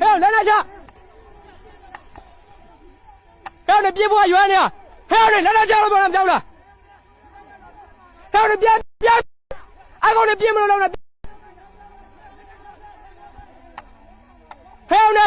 ဟဲ့လက်လက်ချဟဲ့နေပြေဘွားရွမ်းနေဟဲ့နေလက်လက်ချလို့ပြောတာပြောတာဟဲ့နေပြန်ပြန်အကောင်နေပြေမလို့လောက်နေဟဲ့နေ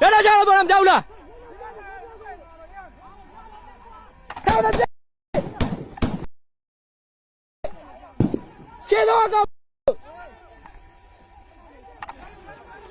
လက်လက်ချလို့ပြောတာပြောတာဟဲ့နေရှင်းတော့ကောင်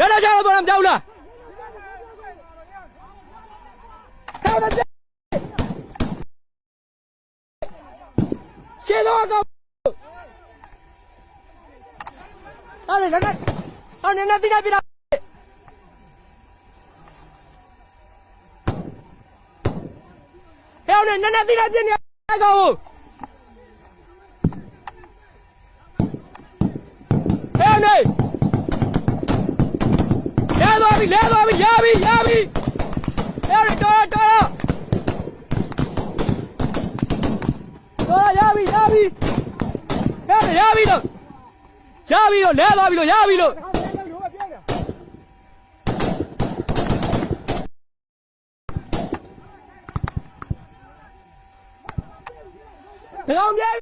ရတာကြတော့ဘာမှမကြောက်လားရှင်းတော့ကောဟာလေလည်းဟာနေနေတိနေပြတာဟဲ့နေနေတိနေပြနေကောဟဲ့နေ Yavi, Ledo, Yavi, Yavi, Yavi. Yavi, Yavi, Yavi. Yavi, Yavi, lo. Yavi, Yavi,